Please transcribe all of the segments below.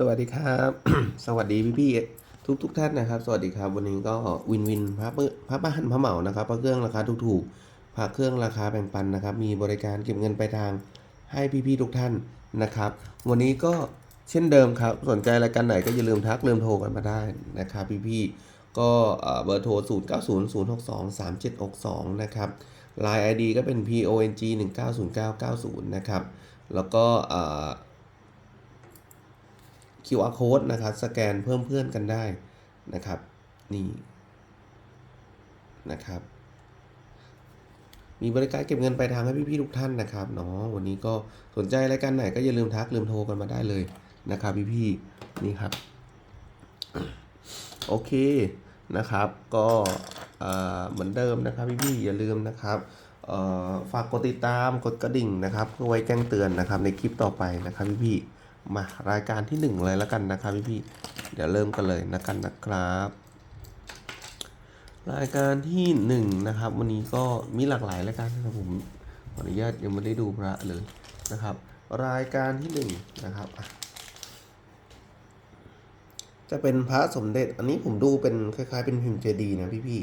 สวัสดีครับ สวัสดีพี่พี่ๆทุกทุกๆท่านนะครับ สวัสดีครับ วันนี้ก็วินวินพระเพระบ้านพระเหมานะครับพระเครื่องราคาถูกๆพระเครื่องราคาแบ่งปันนะครับ มีบริการเก็บเงินไปลายทางให้พี่พี่ๆทุกท่านนะครับ วันนี้ก็เช่นเดิมครับ สนใจรายการไหนก็อย่าลืมทักลืมโทรกันมาได้นะครับพี่พี่ๆก็เบอร์โทร 0 9 0 0 6 2 3 7 6 2 นะครับ Line ID ก็เป็น PONG 190990 นะครับ แล้วก็ QR code นะครับ สแกนเพิ่มเพื่อนกันได้นะครับ นี่นะครับ มีบริการเก็บเงินไปลายทางให้พี่ๆทุกท่านนะครับเนาะวันนี้ก็สนใจรายการไหนก็อย่าลืมทักลืมโทรกันมาได้เลยนะครับพี่ๆนี่ครับ โอเคนะครับ ก็เหมือนเดิมนะครับพี่ๆอย่าลืมนะครับฝากกดติดตามกดกระดิ่งนะครับ เพื่อไว้แจ้งเตือนนะครับในคลิปต่อไปนะครับพี่ๆ มารายการที่หนึ่งเลยแล้วกันนะครับพี่ๆเดี๋ยวเริ่มกันเลยนะกันนะครับ รายการที่หนึ่งนะครับวันนี้ก็มีหลากหลายรายการนะครับผมขออนุญาตยังไม่ได้ดูพระเลยนะครับ รายการที่หนึ่งนะครับจะเป็นพระสมเด็จ อันนี้ผมดูเป็นคล้าย ๆ เป็นพิมพ์เจดีย์นะพี่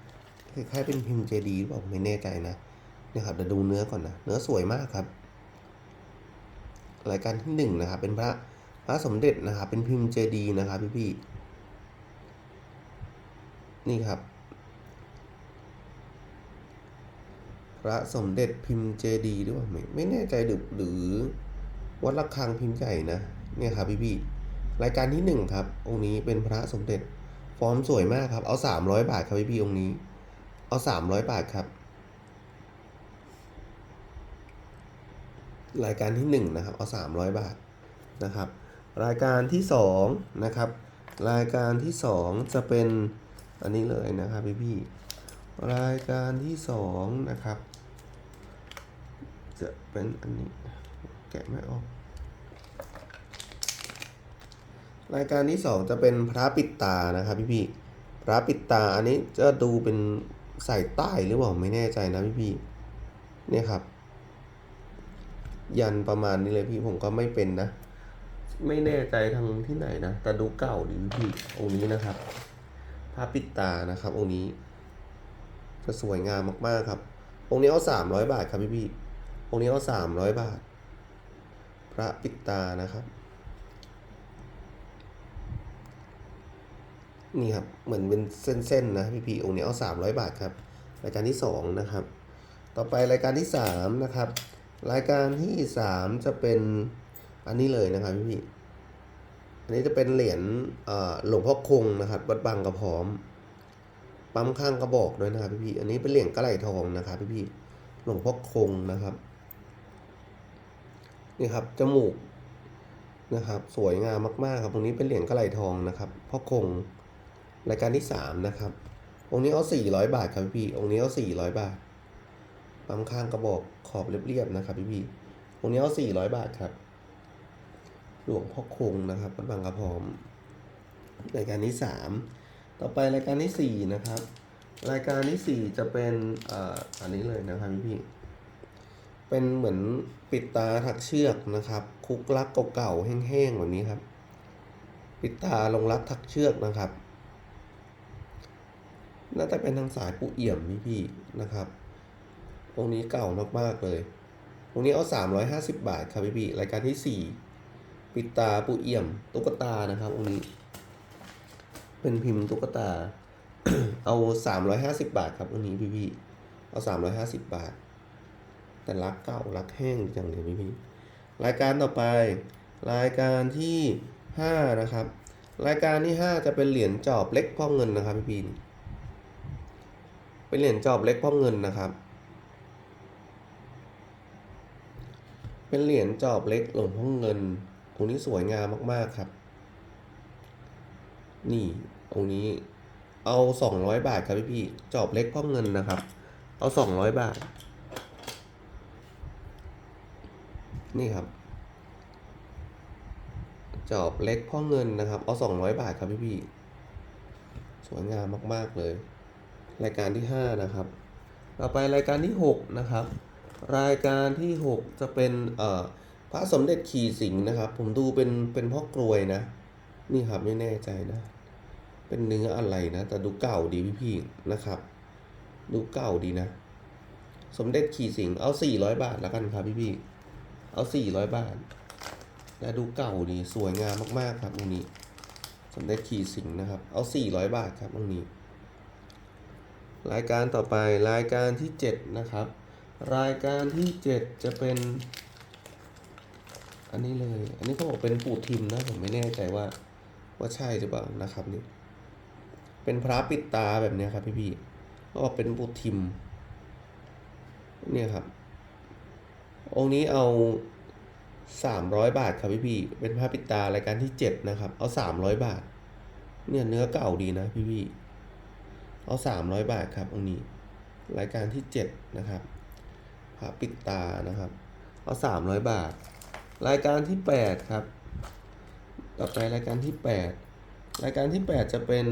ๆคล้ายๆเป็นพิมพ์เจดีย์หรือเปล่าไม่แน่ใจนะนะครับเดี๋ยวดูเนื้อก่อนนะ เนื้อสวยมากครับ รายการที่หนึ่งนะครับ เป็นพระพระสมเด็จนะครับ เป็นพิมพ์เจดีนะครับพี่ๆนี่ครับ พระสมเด็จพิมพ์เจดีหรือเปล่าไม่ไม่แน่ใจหรือหรือวัดระฆังพิมพ์ใหญ่นะเนี่ยครับพี่พี่รายการที่หนึ่งครับ องค์นี้เป็นพระสมเด็จฟอร์มสวยมากครับ เอาสามร้อยบาทครับพี่พี่องค์นี้ เอาสามร้อยบาทครับ รายการที่หนึ่งนะครับเอาสามร้อยบาทนะครับ รายการที่สองนะครับ รายการที่สองจะเป็นอันนี้เลยนะครับพี่พี่รายการที่สองนะครับ จะเป็นอันนี้แกะไม่ออกรายการที่สองจะเป็นพระปิดตานะครับพี่พี่พระปิดตาอันนี้จะดูเป็นใส่ใต้หรือเปล่าไม่แน่ใจนะพี่พี่เนี่ยครับ ยันประมาณนี้เลยพี่ผมก็ไม่เป็นนะ ไม่แน่ใจทางที่ไหนนะแต่ดูเก่าดีพี่องค์นี้นะครับพระปิดตานะครับ องค์นี้ จะสวยงามมากๆครับ องค์นี้เอาสามร้อยบาทครับพี่พี่องค์นี้เอาสามร้อยบาท พระปิดตานะครับนี่ครับเหมือนเป็นเส้นๆนะพี่พี่องค์นี้เอาสามร้อยบาทครับรายการที่สองนะครับ ต่อไปรายการที่สามนะครับ รายการที่สามจะเป็นอันนี้เลยนะครับพี่พี่อันนี้จะเป็นเหรียญหลวงพ่อคงนะครับ วัดบางกระพร้อม ปั๊มข้างกระบอกด้วยนะครับพี่พี่อันนี้เป็นเหรียญกระไหลทองนะครับพี่พี่หลวงพ่อคงนะครับนี่ครับจมูกนะครับ สวยงามมากๆครับตรงนี้เป็นเหรียญกระไหลทองนะครับพ่อคงรายการที่สามนะครับองค์นี้เอาสี่ร้อยบาทครับพี่องค์นี้เอาสี่ร้อยบาท ปั๊มข้างกระบอกขอบเรียบๆนะครับ พี่พี่ๆองนี้เอาสี่ร้อยบาทครับ หลวงพ่อคงนะครับวัดบางกระพร้อมรายการที่สามต่อไปรายการที่สี่นะครับ รายการที่สี่จะเป็นอ่ออันนี้เลยนะครับพี่พี่เป็นเหมือนปิดตาถักเชือกนะครับ คุกลักเก่าๆแห้งๆแบบนี้ครับ ปิดตาลงรักถักเชือกนะครับน่าจะเป็นทางสายปูเอี่ยมพี่พี่นะครับ องค์นี้เก่ามากๆเลยองนี้เอาสามร้อยห้าสิบบาทครับพี่พี่รายการที่สี่ปิดตาปูเอี่ยมตุ๊กตานะครับองนี้ เป็นพิมพ์ตุ๊กตา เอาสามร้อยห้าสิบบาทครับวันนี้พี่พี่เอาสามร้อยห้าสิบบาท แต่รักเก่ารักแห้งจังเลยพี่พี่รายการต่อไป รายการที่ห้านะครับ รายการที่ห้าจะเป็นเหรียญจอบเล็กพ่อเงินนะครับพี่พี่เป็นเหรียญจอบเล็กพ่อเงินนะครับ เป็นเหรียญจอบเล็กหลวงพ่อเงินองค์นี้สวยงามมากๆครับ นี่องค์นี้เอาสองร้อยบาทครับพี่พี่จอบเล็กพ่อเงินนะครับ เอาสองร้อยบาท นี่ครับ จอบเล็กพ่อเงินนะครับ เอาสองร้อยบาทครับพี่พี่สวยงามมาก ๆ เลย รายการที่ห้านะครับ ต่อไปรายการที่หกนะครับ รายการที่หกจะเป็นเอ่อพระสมเด็จขี่สิงห์นะครับ ผมดูเป็นเป็นพ่อกรวยนะ นี่ครับไม่แน่ใจนะ เป็นเนื้ออะไรนะ แต่ดูเก่าดีพี่ๆนะครับ ดูเก่าดีนะ สมเด็จขี่สิงห์เอาสี่ร้อยบาทแล้วกันครับพี่ๆเอาสี่ร้อยบาทและดูเก่าดีสวยงามมากๆครับตรงนี้ สมเด็จขี่สิงห์นะครับ เอาสี่ร้อยบาทครับตรงนี้ รายการต่อไปรายการที่เจ็ดนะครับ รายการที่เจ็ดจะเป็น อันนี้เลย อันนี้เขาบอกเป็นปู่ทิมนะ ผมไม่แน่ใจว่า ว่าใช่หรือเปล่านะครับนี่ เป็นพระปิดตาแบบนี้ครับพี่พี่ๆเขาบอกเป็นปู่ทิม เนี่ยครับ องค์นี้เอาสามร้อยบาทครับพี่พี่ เป็นพระปิดตารายการที่เจ็ดนะครับ เอาสามร้อยบาท เนี่ยเนื้อเก่าดีนะพี่พี่ เอาสามร้อยบาทครับองค์นี้ รายการที่เจ็ดนะครับ ระปิดตานะครับ เอาสามร้อยบาท รายการที่แปดครับ ต่อไปรายการที่แปดรายการที่แปดจะเป็น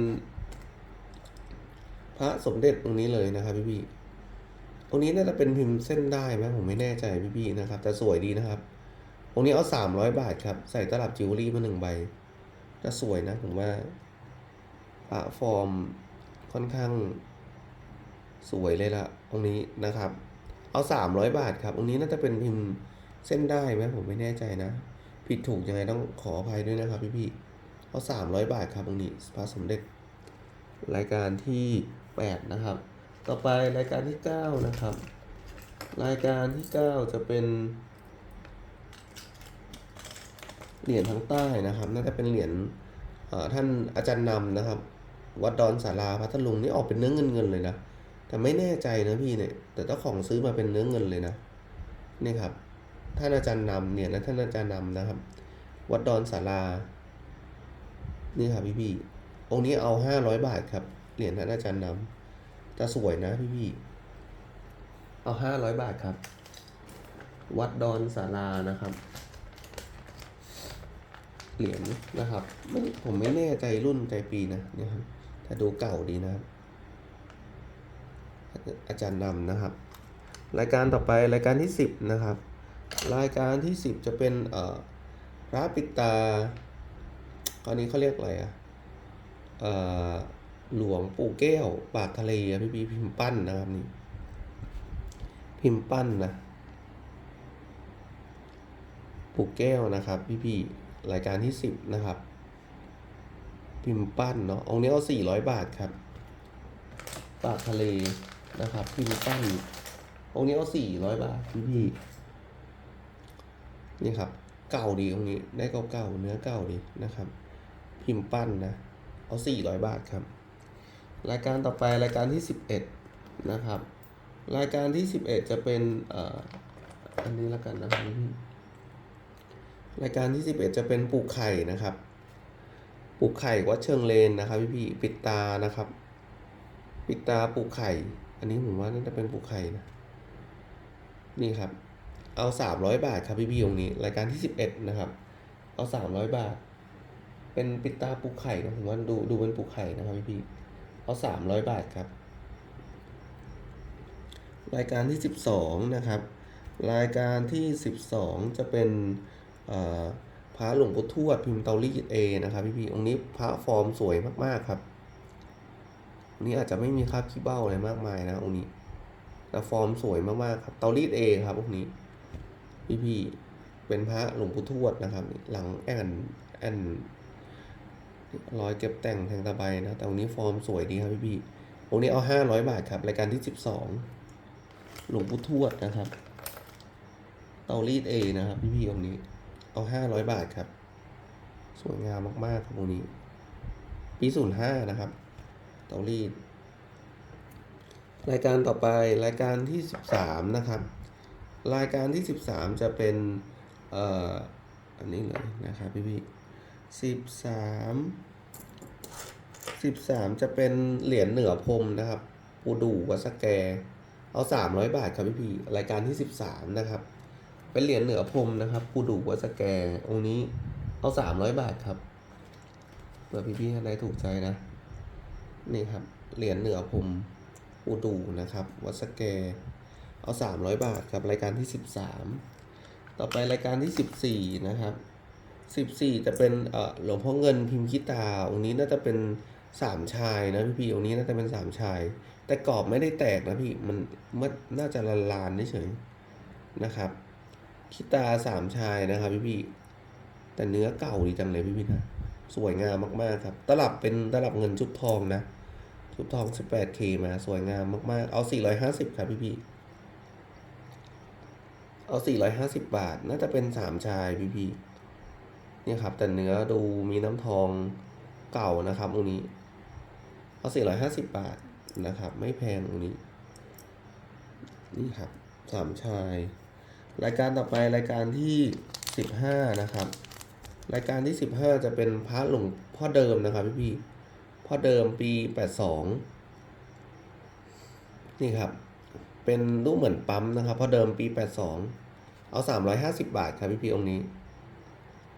พระสมเด็จตรงนี้เลยนะครับพี่พี่ตรงนี้น่าจะเป็นพิมพ์เส้นได้ไหมผมไม่แน่ใจพี่พี่นะครับ แต่สวยดีนะครับตรงนี้เอาสามร้อยบาทครับ ใส่ตลับจิวเวลรี่มาหนึ่งใบจะสวยนะผมว่าพระฟอร์มค่อนข้างสวยเลยละตรงนี้นะครับ เอาสามร้อยบาทครับ ตรงนี้น่าจะเป็นพิมพ์เส้นได้ไหมผมไม่แน่ใจนะ ผิดถูกยังไงต้องขออภัยด้วยนะครับพี่พี่เอาสามร้อยบาทครับตรงนี้พระสมเด็จรายการที่แปดนะครับ ต่อไปรายการที่เก้านะครับ รายการที่เก้าจะเป็นเหรียญทางใต้นะครับ น่าจะเป็นเหรียญท่านอาจารย์นำนะครับ วัดดอนสาราพัทลุงนี่ออกเป็นเนื้อเงินเงินๆเลยนะ แต่ไม่แน่ใจนะพี่เนี่ย แต่เจ้าของซื้อมาเป็นเนื้อเงินเลยนะนี่ครับ ท่านอาจารย์นำเนี่ยนะท่านอาจารย์นำนะครับ วัดดอนสารานี่ครับพี่พี่องค์นี้เอาห้าร้อยบาทครับ เหรียญท่านอาจารย์นำจะสวยนะพี่พี่เอาห้าร้อยบาทครับ วัดดอนสารานะครับเหรียญนะครับไม่ผมไม่แน่ใจรุ่นใจปีนะเนี่ยครับถ้าดูเก่าดีนะครับ อาจารย์นำนะครับ รายการต่อไปรายการที่สิบนะครับ รายการที่สิบจะเป็นเอ่อพระปิดตาตอนนี้เขาเรียกอะไรอะเอ่อหลวงปู่แก้วปากทะเลพี่พีพิมพ์ปั้นนะครับนี่พิมพ์ปั้นนะปู่แก้วนะครับ พี่พี่รายการที่สิบนะครับ พิมพ์ปั้นเนาะองค์นี้เอาสี่ร้อยบาทครับ ปากทะเล นะครับพิมพ์ปั้นองค์นี้เอาสี่ร้อยบาทพี่พี่นี่ครับ เก่าดีองนี้ ได้เก่าๆเนื้อเก่าดีนะครับ พิมพ์ปั้นนะ เอาสี่ร้อยบาทครับ รายการต่อไปรายการที่สิบเอ็ดนะครับ รายการที่สิบเอ็ดจะเป็นอ่ออันนี้ล้วกันนะครับรายการที่สิบเอ็ดจะเป็นปลูกไข่นะครับ ปลูกไข่วัดเชิงเลนนะครับ พี่พี่ปิดตานะครับ ปิดตาปลูกไข่ อันนี้ผมว่าน่าจะเป็นปลูกไข่นะ นี่ครับ เอาสามร้อยบาทครับพี่พี่ตรงนี้ รายการที่สิบเอ็ดนะครับ เอาสามร้อยบาท เป็นปิตาปลูกไข่นะผมว่าดูดูเป็นปลูกไข่นะครับพี่พี่เอาสามร้อยบาทครับ รายการที่สิบสองนะครับ รายการที่สิบสองจะเป็นพระหลวงปู่ทวดพิมพ์เตารีดเอนะครับพี่พี่องค์นี้พระฟอร์มสวยมากๆครับ องค์นี้อาจจะไม่มีคราบขี้เบ้าอะไรมากมายนะองค์นี้แต่ฟอร์มสวยมากๆครับเตารีดเอครับองค์นี้พี่พี่ๆเป็นพระหลวงปู่ทวดนะครับ หลังแอนแอนรอยเก็บแต่งแทงตะไบนะแต่องนี้ฟอร์มสวยดีครับพี่พี่องค์นี้เอาห้าร้อยบาทครับรายการที่สิบสองหลวงปู่ทวดนะครับ เตารีดเอนะครับ พี่พี่องค์นี้ เอาห้าร้อยบาทครับ สวยงามมากๆครับองค์นี้ ปีศูนย์ห้านะครับ เตารีด รายการต่อไปรายการที่สิบสามนะครับ รายการที่สิบสามจะเป็นเอ่ออันนี้เลยนะครับพี่พี่สิบสามสิบสามจะเป็นเหรียญเหนือพรมนะครับปูดูวัดสแก เอาสามร้อยบาทครับพี่พี่รายการที่สิบสามนะครับ เป็นเหรียญเหนือพรมนะครับปูดูวัดสแกองค์นี้เอาสามร้อยบาทครับเผื่อพี่พี่ท่านใดถูกใจนะ นี่ครับ เหรียญเหนือพรมปูดูนะครับ วัสแก เอาสามร้อยบาทครับ รายการที่สิบสามต่อไปรายการที่สิบสี่นะครับสิบสี่จะเป็นเอ่อหลวงพ่อเงินพิมพ์คิตา องค์นี้น่าจะเป็นสามชายนะพี่พี่องค์นี้น่าจะเป็นสามชาย แต่กรอบไม่ได้แตกนะพี่ มันมันน่าจะละลานเฉยนะครับคิตาสามชายนะครับพี่พี่แต่เนื้อเก่าดีจังเลยพี่พี่นะสวยงามมากๆครับ ตลับเป็นตลับเงินชุบทองนะ ชุบทอง 18K มาสวยงามมาก ๆ เอา 450 ครับพี่พี่เอา 450 บาท น่าจะเป็นสามชายพี่พี่เนี่ยครับ แต่เนื้อดูมีน้ำทองเก่านะครับตรงนี้ เอา 450 บาทนะครับ ไม่แพงตรงนี้ นี่ครับสามชาย รายการต่อไปรายการที่ 15 นะครับ รายการที่ 15 จะเป็นพระหลวงพ่อเดิมนะครับพี่พี่ พ่อเดิมปี 82 นี่ครับ เป็นรูปเหมือนปั๊มนะครับพ่อเดิมปี 82 เอา 350 บาทครับพี่พีองค์นี้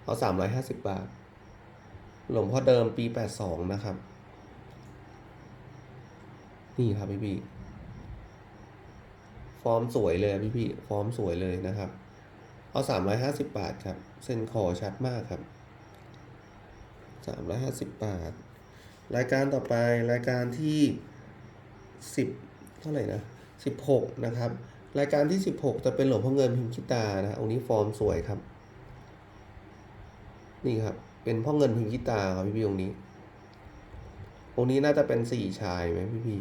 เอา 350 บาท หลวงพ่อเดิมปี 82 นะครับ นี่ครับพี่พี่ฟอร์มสวยเลยพี่พี่ฟอร์มสวยเลยนะครับ เอา 350 บาทครับ เส้นคอชัดมากครับ 350 บาท รายการต่อไปรายการที่ 10 เท่าไหร่นะ16 นะครับ รายการที่ 16 จะเป็นหลวงพ่อเงินพิมพ์คิตานะองค์นี้ฟอร์มสวยครับ นี่ครับ เป็นพ่อเงินพิมพ์คิตาครับพี่พี่องค์นี้องค์นี้น่าจะเป็นสี่ชายไหมพี่พี่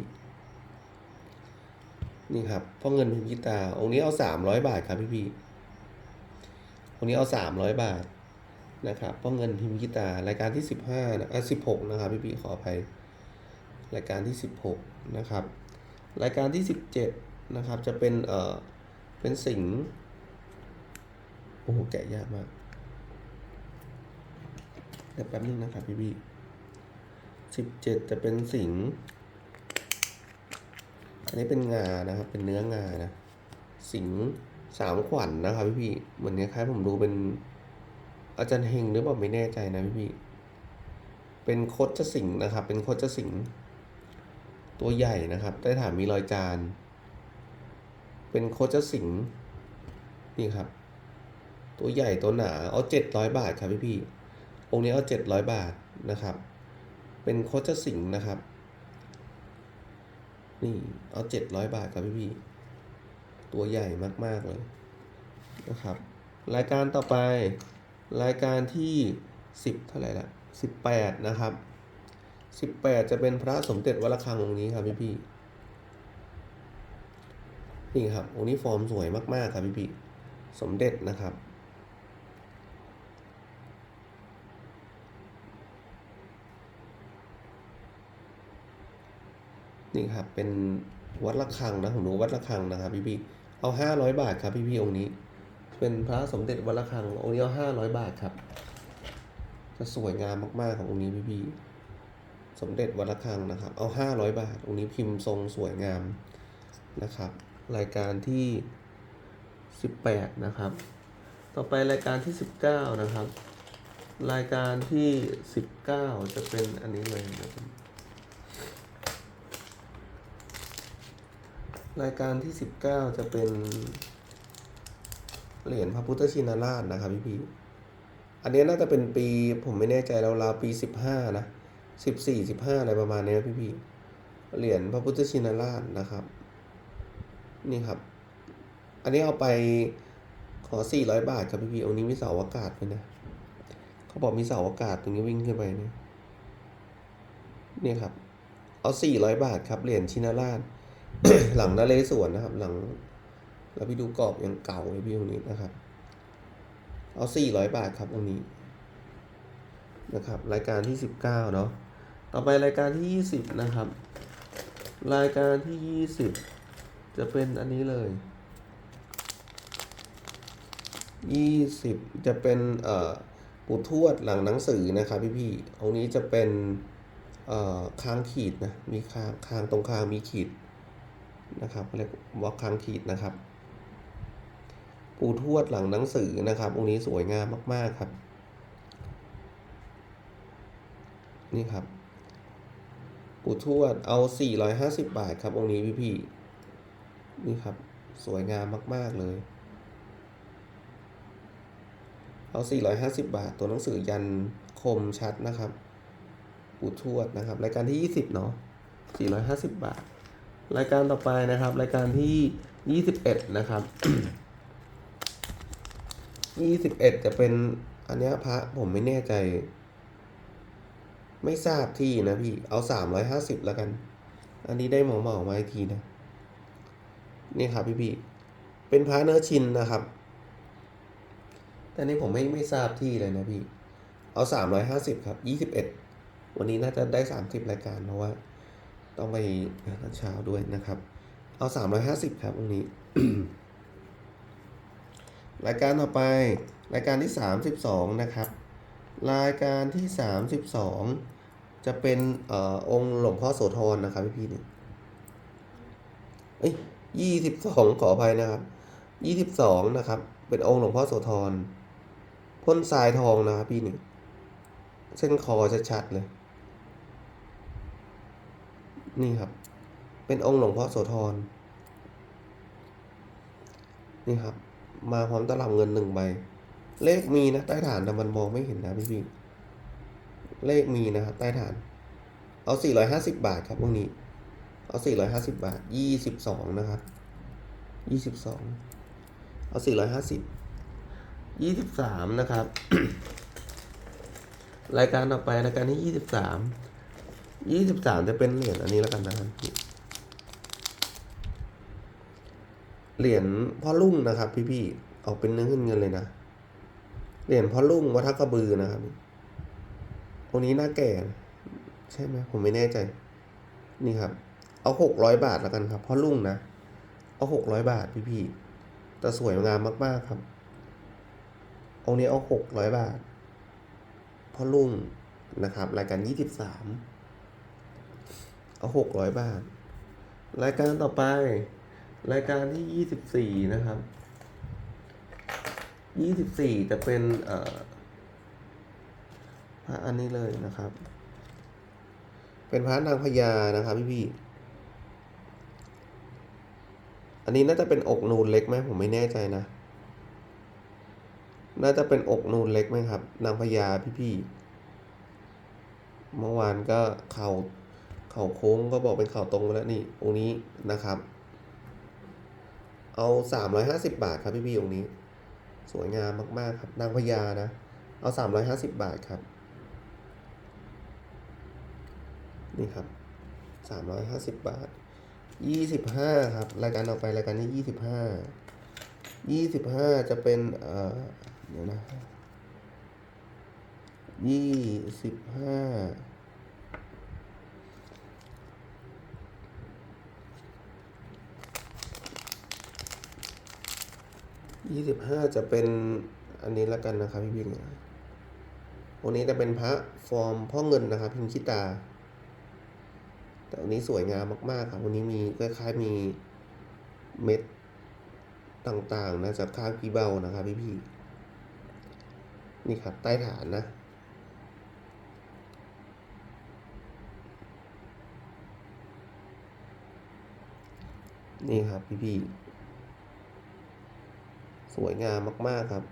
นี่ครับพ่อเงินพิมพ์คิตาองค์นี้เอาสามร้อยบาทครับพี่พี่องค์นี้เอาสามร้อยบาท นะครับพ่องเงินพิมพ์คิตารายการที่สิบห้านะอะสิบหกนะครับพี่พี่ขออภัยรายการที่สิบหกนะครับ รายการที่สิบเจ็ดนะครับ จะเป็นเอ่อเป็นสิงห์โอ้โหแกะยากมากเดี๋ยวแป๊บนึงนะครับพี่พี่สิบเจ็ดจะเป็นสิงห์อันนี้เป็นงานะครับ เป็นเนื้องานะ สิงห์สามขวัญนนะครับพี่พี่เหมือนคล้ายๆผมดูเป็น อาจารย์เฮงหรือเปล่าไม่แน่ใจนะพี่พี่เป็นโคจสิงห์นะครับ เป็นโคจสิงห์ตัวใหญ่นะครับใต้ฐานมีรอยจาน เป็นโคจสิงห์นี่ครับ ตัวใหญ่ตัวหนาเอาเจ็ดร้อยบาทครับพี่พี่องค์นี้เอาเจ็ดร้อยบาทนะครับ เป็นโคชสิงห์นะครับ นี่เอาเจ็ดร้อยบาทครับพี่พี่ตัวใหญ่มากๆเลยนะครับ รายการต่อไป รายการที่สิบเท่าไหร่ละสิบแปดนะครับสิบแปดจะเป็นพระสมเด็จวัดระฆังองค์นี้ครับพี่พี่นี่ครับองค์นี้ฟอร์มสวยมาก ๆ ครับพี่พี่สมเด็จนะครับนี่ครับเป็นวัดระฆังนะผมดูวัดระฆังนะครับพี่พี่เอาห้าร้อยบาทครับพี่พี่องค์นี้ เป็นพระสมเด็จวัดระฆังองค์นี้เอาห้าร้อยบาทครับ จะสวยงามมากๆขององค์นี้พี่พี่สมเด็จวัดระฆังนะครับ เอาห้าร้อยบาท องค์นี้พิมพ์ทรงสวยงามนะครับ รายการที่สิบแปดนะครับ ต่อไปรายการที่สิบเก้านะครับ รายการที่สิบเก้าจะเป็นอันนี้เลยนะครับรายการที่19จะเป็น เหรียญพระพุทธชินราชนะครับพี่พี่อันนี้น่าจะเป็นปีผมไม่แน่ใจแล้วราวปี15นะ14 15อะไรประมาณนี้นะพี่พี่เหรียญพระพุทธชินราชนะครับ นี่ครับ อันนี้เอาไปขอ400บาทครับพี่พี่อันนี้มีเสาอากาศด้วยนะเขาบอกมีเสาอากาศตรงนี้วิ่งขึ้นไปเนี่ยนี่ครับ เอา400บาทครับเหรียญชินราช หลังนเรศวรนะครับ หลัง แล้วพี่ดูกรอบยังเก่าเลยพี่ตรงนี้นะครับ เอาสี่ร้อยบาทครับตรงนี้นะครับ รายการที่สิบเก้านาะต่อไปรายการที่ยี่สิบนะครับ รายการที่ยี่สิบจะเป็นอันนี้เลยยี่สิบจะเป็นเอ่อปู่ทวดหลังหนังสือนะครับพี่พี่ตรงนี้จะเป็นเอ่อค้างขีดนะ มีค้างค้างตรงค้างมีขีดนะครับเขาเรียกว่าค้างขีดนะครับ ปูทวดหลังหนังสือนะครับองค์นี้สวยงามมาก ๆ ครับ นี่ครับ ปูทวดเอา 450 บาทครับองค์นี้พี่พี่นี่ครับ สวยงามมาก ๆ เลย เอา 450 บาท ตัวหนังสือยันคมชัดนะครับ ปู่ทวดนะครับ รายการที่ 20 เนาะ450 บาท รายการต่อไปนะครับ รายการที่ 21 นะครับ 21จะเป็น อันเนี้ยพระผมไม่แน่ใจ ไม่ทราบที่นะพี่ เอา350แล้วกัน อันนี้ได้หมอเหมามาอีกทีนะ นี่ครับพี่พี่เป็นพระเนื้อชินนะครับ แต่นี่ผมไม่ไม่ทราบที่เลยนะพี่ เอาสามร้อยห้าสิบครับยี่สิบเอ็ดวันนี้น่าจะได้สามสิบรายการเพราะว่า ต้องไปงานตอนเช้าด้วยนะครับ เอาสามร้อยห้าสิบครับตรงนี้ รายการต่อไป รายการที่สามสิบสองนะครับ รายการที่สามสิบสองจะเป็นออองค์หลวงพ่อโสธรนะครับพี่พี่เนี่ยเอ้ยยี่สิบสองขออภัยนะครับยี่สิบสองนะครับ เป็นองค์หลวงพ่อโสธรพ่นทรายทองนะครับพี่หนึ่งเส้นคอชัดๆเลย นี่ครับ เป็นองค์หลวงพ่อโสธรนี่ครับ มาพร้อมตลับเงินหนึ่งใบ เลขมีนะใต้ฐานแต่มันมองไม่เห็นนะพี่พี่เลขมีนะครับใต้ฐาน เอาสี่ร้อยห้าสิบบาทครับพวกนี้ เอาสี่ร้อยห้าสิบบาทยี่สิบสองนะครับยี่สิบสองเอาสี่ร้อยห้าสิบยี่สิบสามนะครับ รายการต่อไปรายการที่ยี่สิบสามยี่สิบสามจะเป็นเหรียญอันนี้แล้วกันนะครับ เหรียญพ่อลุ่งนะครับ พี่ๆออกเป็นเนื้อเงินเงินเลยนะ เหรียญพ่อลุ่งวัดทักระบือนะครับองค์นี้น้าแก่ ใช่ไหมผมไม่แน่ใจ นี่ครับ เอาหกร้อยบาทแล้วกันครับพ่อลุ่งนะ เอาหกร้อยบาทพี่ๆแต่สวยงามมาก ๆ ครับองนี้เอาหกร้อยบาทพ่อลุ่งนะครับ รายการยี่สิบสามเอาหกร้อยบาท รายการต่อไป รายการที่ยี่สิบสี่นะครับยี่สิบสี่จะเป็นเอ่อพระอันนี้เลยนะครับ เป็นพระนางพญานะครับพี่พี่ๆอันนี้น่าจะเป็นอกนูนเล็กไหมผมไม่แน่ใจนะ น่าจะเป็นอกนูนเล็กไหมครับ นางพญาพี่พี่ๆเมื่อวานก็เข่าเข่าโค้งก็บอกเป็นเข่าตรงไปแล้วนี่องค์นี้นะครับ เอา 350 บาทครับพี่พี่รงนี้ สวยงามมาก ๆ ครับ นางพญานะ เอา 350 บาทครับ นี่ครับ 350 บาท 25 ครับ รายการออกไปรายการนี้ 25 25 จะเป็น เอ่อ เดี๋ยวนะ 25 ยี่สิบห้าจะเป็นอันนี้แล้วกันนะครับพี่พิงค์วันนี้จะเป็นพระฟอร์มพ่อเงินนะครับ พิมพ์คิตา แต่วันนี้สวยงามมากๆครับวันนี้มีคล้ายๆมีเม็ดต่างๆนะจากข้าวกีเบานะครับพี่พี่นี่ครับใต้ฐานนะนี่ครับพี่พี่ สวยงามมาก ๆ ครับ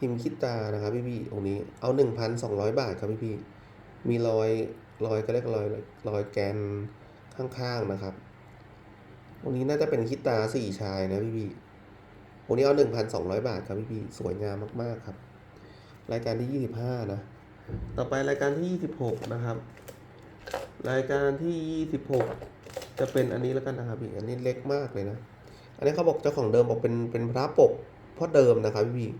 พิมพ์คิดตานะครับพี่พี่ๆองนี้เอาหนึ่งพันสองร้อยบาทครับพี่พี่ๆมีรอยรอยก็เรียกรอยรอยแกนข้างๆนะครับองนี้น่าจะเป็นคิดตาสี่ชายนะพี่พี่ๆองนี้เอาหนึ่งพันสองร้อยบาทครับพี่พี่ๆสวยงามมาก ๆ ครับ รายการที่ยี่สิบห้านะ ต่อไปรายการที่ยี่สิบหกนะครับ รายการที่ยี่สิบหกจะเป็นอันนี้แล้วกันนะครับพี่อันนี้เล็กมากเลยนะ อันนี้เขาบอกเจ้าของเดิมบอกเป็นเป็นพระปกพ่อเดิมนะครับพี่พี่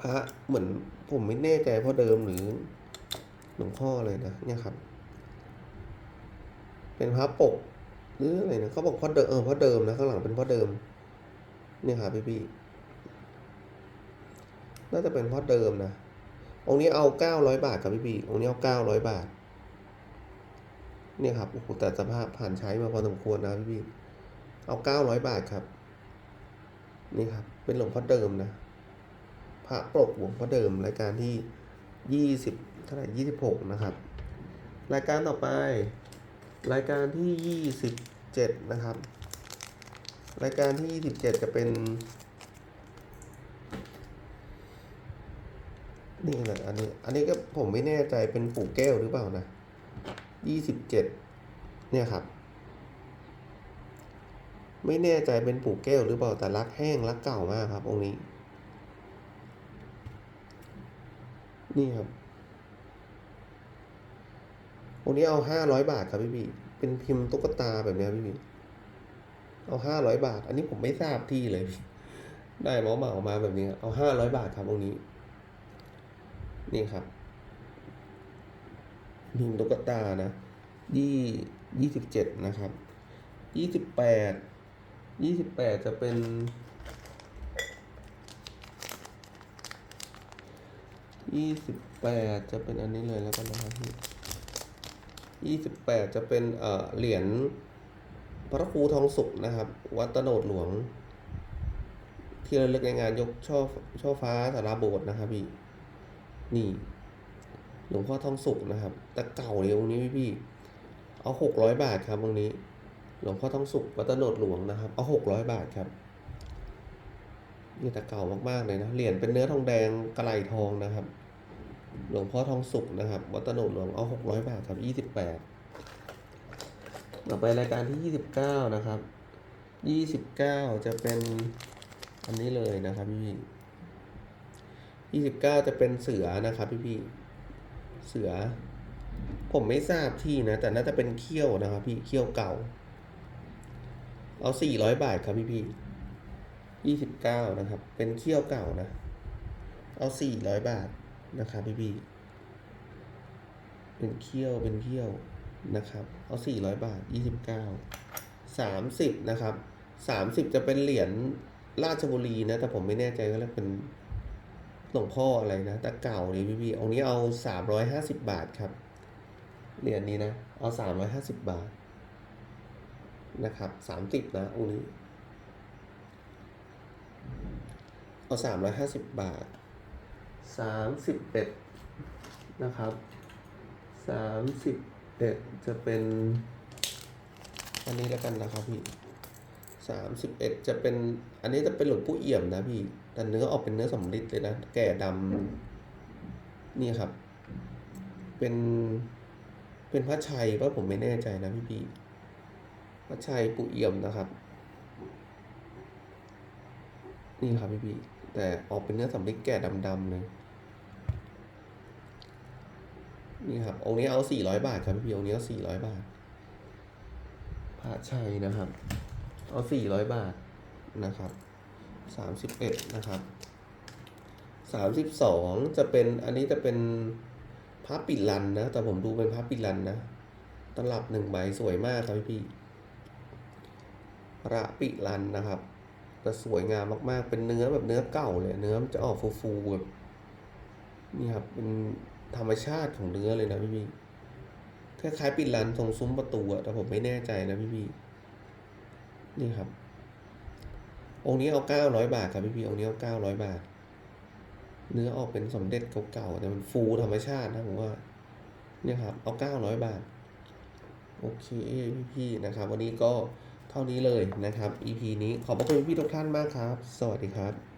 พระเหมือนผมไม่แน่ใจพ่อเดิมหรือหลวงพ่อเลยนะเนี่ยครับ เป็นพระปกหรืออะไรนะเขาบอกพ่อเดิมเออพ่อเดิมนะข้างหลังเป็นพ่อเดิม เนี่ยครับพี่พี่น่าจะเป็นพ่อเดิมนะองค์นี้เอาเก้าร้อยบาทครับพี่พี่องค์นี้เอาเก้าร้อยบาท เนี่ยครับโอ้โหแต่สภาพผ่านใช้มาพอสมควรนะพี่พี่เอาเก้าร้อยบาทครับ นี่ครับ เป็นหลวงพ่อเดิมนะพระปกหลวงพ่อเดิมรายการที่ยี่สิบเท่าไหร่ยี่สิบหกนะครับ รายการต่อไป รายการที่ยี่สิบเจ็ดนะครับ รายการที่ยี่สิบเจ็ดจะเป็นนี่แหละอันนี้ อันนี้ก็ผมไม่แน่ใจเป็นปู่แก้วหรือเปล่านะ ยี่สิบเจ็ดเนี่ยครับ ไม่แน่ใจเป็นปู่แก้วหรือเปล่าแต่รักแห้งรักเก่ามากครับ องค์นี้ นี่ครับ องค์นี้เอาห้าร้อยบาทครับพี่พี่เป็นพิมพ์ตุ๊กตาแบบนี้พี่พี่เอาห้าร้อยบาท อันนี้ผมไม่ทราบที่เลย ได้หมอเหมามาแบบนี้ เอาห้าร้อยบาทครับองค์นี้ นี่ครับ พิมพ์ตุ๊กตานะยี่ยี่สิบเจ็ดนะครับยี่สิบแปดยี่สิบแปดจะเป็นยี่สิบแปดจะเป็นอันนี้เลยแล้วกันนะครับพี่ยี่สิบแปดจะเป็นเอ่อเหรียญพระครูทองสุขนะครับ วัดตโนดหลวง ที่ระลึกในงานยกช่อช่อฟ้าสาราโบสถ์นะครับพี่นี่ หลวงพ่อทองสุขนะครับ แต่เก่าเลยองค์นี้พี่พี่เอาหกร้อยบาทครับองค์นี้ หลวงพ่อทองสุขวัตโนดหลวงนะครับ เอาหกร้อยบาทครับนี่แต่เก่ามากๆเลยนะเหรียญเป็นเนื้อทองแดงกระไหลทองนะครับ หลวงพ่อทองสุขนะครับ วัตโนดหลวงเอาหกร้อยบาทครับยี่สิบแปดต่อไปรายการที่ยี่สิบเก้านะครับยี่สิบเก้าจะเป็นอันนี้เลยนะครับพี่พี่ยี่สิบเก้าจะเป็นเสือนะครับพี่พี่ เสือ ผมไม่ทราบที่นะ แต่น่าจะเป็นเขี้ยวนะครับพี่เขี้ยวเก่า เอาสี่ร้อยบาทครับพี่พี่ยี่สิบเก้านะครับ เป็นเขี้ยวเก่านะ เอาสี่ร้อยบาทนะครับพี่พี่เป็นเขี้ยวเป็นเขี้ยวนะครับ เอาสี่ร้อยบาทยี่สิบเก้าสามสิบนะครับสามสิบจะเป็นเหรียญราชบุรีนะ แต่ผมไม่แน่ใจว่าเรียกเป็น หลวงพ่ออะไรนะต่เก่าเลยพี่พี่อานี้เอาสามร้อยห้าสิบบาทครับเหรียญนี้นะเอาสามร้อยห้าสิบบาทนะครับสามสิบนะองค์นี้ เอาสามร้อยห้าสิบบาทสามสิบเอ็ดนะครับสามสิบเอ็ดจะเป็นอันนี้แล้วกันนะครับพี่ สามสิบเอ็ดจะเป็น อันนี้จะเป็นหลวงปู่เอี่ยมนะพี่แต่เนื้อออกเป็นเนื้อสำริดเลยนะ แก่ดำนี่ครับ เป็นเป็นพระชัยว่าผมไม่แน่ใจนะพี่พี่พระชัยปู่เอี่ยมนะครับ นี่ครับพี่พี่แต่ออกเป็นเนื้อสำริดแก่ดำๆเลยนี่ครับองค์นี้เอาสี่ร้อยบาทครับพี่พี่องค์นี้เอาสี่ร้อยบาทพระชัยนะครับ เอาสี่ร้อยบาทนะครับสามสิบเอ็ดนะครับสามสิบสองจะเป็นอันนี้จะเป็นพระปิลันนะ แต่ผมดูเป็นพระปิลันนะตลับหนึ่งใบสวยมากครับพี่พี่พระปิลันนะครับแต่สวยงามมากๆ เป็นเนื้อแบบเนื้อเก่าเลย เนื้อมันจะออกฟูๆแบบนี่ครับ เป็นธรรมชาติของเนื้อเลยนะพี่พี่คล้ายๆปิดลันตรงซุ้มประตูอะแต่ผมไม่แน่ใจนะพี่พี่ นี่ครับ องค์นี้เอาเก้าร้อยบาทครับพี่พี่องค์นี้เอาเก้าร้อยบาท เนื้อออกเป็นสมเด็จเก่าๆแต่มันฟูธรรมชาตินะผมว่า เนี่ยครับ เอาเก้าร้อยบาท โอเคพี่พี่ๆนะครับ วันนี้ก็เท่านี้เลยนะครับ EP นี้ขอบพระคุณพี่ทุกท่านมากครับ สวัสดีครับ